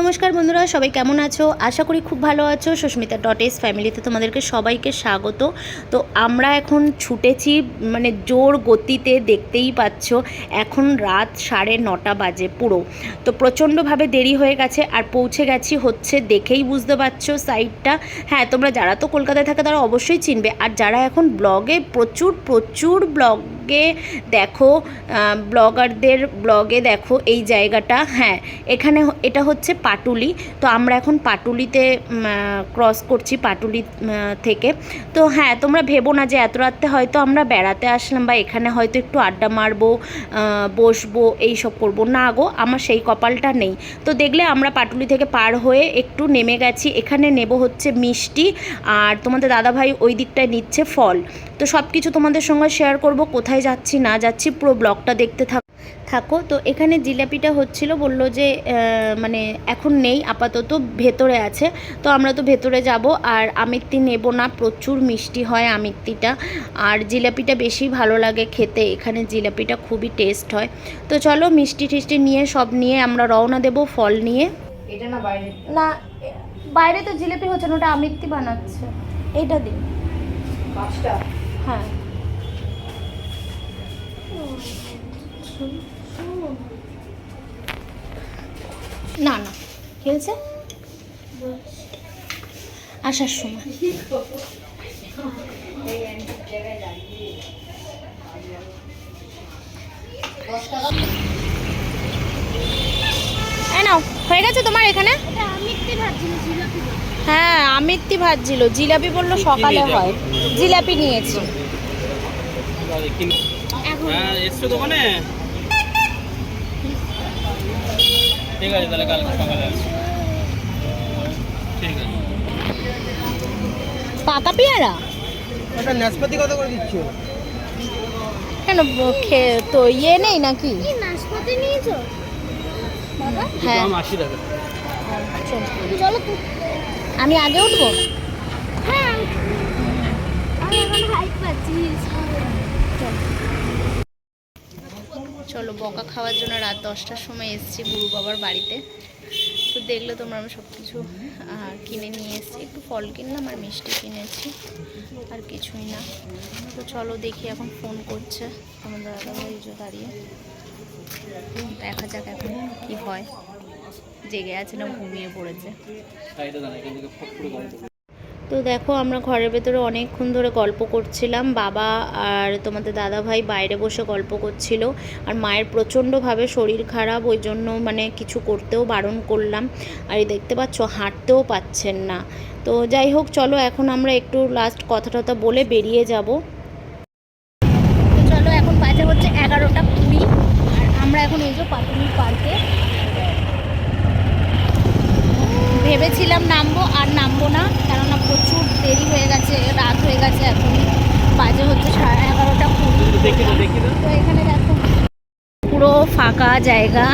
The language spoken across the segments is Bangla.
নমস্কার বন্ধুরা, সবাই কেমন আছো? আশা করি খুব ভালো আছো। সুস্মিতা ডট এস ফ্যামিলিতে তোমাদেরকে সবাইকে স্বাগত। তো আমরা এখন ছুটেছি মানে জোর গতিতে দেখতেই পাচ্ছ, এখন রাত সাড়ে নটা বাজে পুরো। তো প্রচণ্ডভাবে দেরি হয়ে গেছে আর পৌঁছে গেছি হচ্ছে দেখেই বুঝতে পারছ সাইডটা হ্যাঁ তোমরা যারা তো কলকাতায় থাকে তারা অবশ্যই চিনবে। আর যারা এখন ব্লগে প্রচুর প্রচুর ব্লগে দেখো ব্লগারদের ব্লগে দেখো এই জায়গাটা। হ্যাঁ এখানে এটা হচ্ছে পাটুলি। তো আমরা এখন পাটুলিতে ক্রস করছি পাটুলি থেকে। তো হ্যাঁ তোমরা ভেবো না যে এত রাত্রে হয়তো আমরা বেড়াতে আসলাম বা এখানে হয়তো একটু আড্ডা মারবো বসবো, এই সব করব। না গো, আমার সেই কপালটা নেই। তো দেখলে আমরা পাটুলি থেকে পার হয়ে একটু নেমে গেছি। এখানে নেব হচ্ছে মিষ্টি, আর তোমাদের দাদাভাই ওই দিকটায় নিচ্ছে ফল। তো সব কিছু তোমাদের সঙ্গে শেয়ার করব কোথায় যাচ্ছি না যাচ্ছি পুরো ব্লগটা দেখতে থাক থাকো। তো এখানে জিলাপিটা হচ্ছিল বলল যে মানে এখন নেই আপাতত ভেতরে আছে। তো আমরা তো ভেতরে যাব আর আমিত্তি নেব না প্রচুর মিষ্টি হয় আমিত্তিটা। আর জিলাপিটা বেশি ভালো লাগে খেতে এখানে জিলাপিটা খুবই টেস্ট হয়। তো চলো মিষ্টি টিষ্টি নিয়ে সব নিয়ে আমরা রওনা দেব ফল নিয়ে। এটা না বাইরে। না বাইরে তো জিলাপি হচ্ছে না ওটা আমিত্তি বানাচ্ছে। এটা দিন। পাঁচটা। হ্যাঁ। না না। খেলছে আসার সময়। নাও হয়ে গেছে তোমার এখানে? হ্যাঁ আমিত্তি ভাজছিল। জিলাপি বলল সকালে হয়। জিলাপি নিয়েছি। হ্যাঁ এসছো দোকানে? ঠিক আছে তাহলে কালকে সকালে ঠিক আছে। পাকা পেয়ারা? একটা নাশপাতি কত করে দিচ্ছ? কেন খে- তো ইয়ে নেই নাকি? নাশপাতি নিয়েছো? হ্যাঁ। আশি টাকা। চলো আমি আগে উঠবো? হ্যাঁ আমি এখন হাইট পাচ্ছি চলো। বকা খাওয়ার জন্য রাত দশটার সময় এসেছি গুরু বাবার বাড়িতে। তো দেখলে তোমরা আমি সব কিছু কিনে নিয়ে এসেছি। একটু ফল কিনলাম আর মিষ্টি কিনেছি আর কিছুই না। তো চলো দেখি এখন ফোন করছে। তোমাদের দাদাভাই যে দাঁড়িয়ে। দেখা যাক এখন। কি হয়? জেগে আছে না ঘুমিয়ে পড়েছে। তো দেখো, আমরা ঘরের ভেতরে অনেকক্ষণ ধরে গল্প করছিলাম। বাবা আর তোমাদের দাদা ভাই বাইরে বসে গল্প করছিল। আর মায়ের প্রচণ্ডভাবে শরীর খারাপ, ওই জন্য মানে কিছু করতেও বারণ করলাম। আর এই দেখতে পাচ্ছ, হাঁটতেও পাচ্ছেন না। তো যাই হোক, চলো, এখন আমরা একটু লাস্ট কথা টথা বলে বেরিয়ে যাব তো চলো এখন বাজে হচ্ছে এগারোটা কুড়ি আর আমরা এখন এই যে পাটুলি পার্কে ভেবেছিলাম নামবো আর নামবো না কেননা প্রচুর দেরি হয়ে গেছে রাত হয়ে গেছে এখন বাজে হচ্ছে সাড়ে এগারোটা কুড়ি। তো এখানে দেখো পুরো ফাঁকা জায়গা।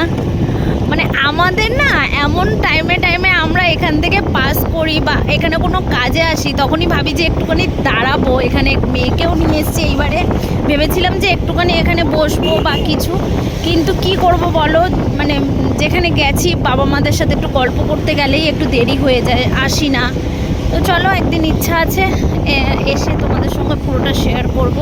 আমাদের না এমন টাইমে টাইমে আমরা এখান থেকে পাস করি বা এখানে কোনো কাজে আসি, তখনই ভাবি যে একটুখানি দাঁড়াবো। এখানে মেয়েকেও নিয়ে এসছি এইবারে। ভেবেছিলাম যে একটুখানি এখানে বসবো বা কিছু। কিন্তু কি করব বলো? মানে যেখানে গেছি, বাবা মাদের সাথে একটু গল্প করতে গেলেই একটু দেরি হয়ে যায়, আসি না। তো চলো একদিন ইচ্ছা আছে এসে তোমাদের সঙ্গে পুরোটা শেয়ার করব।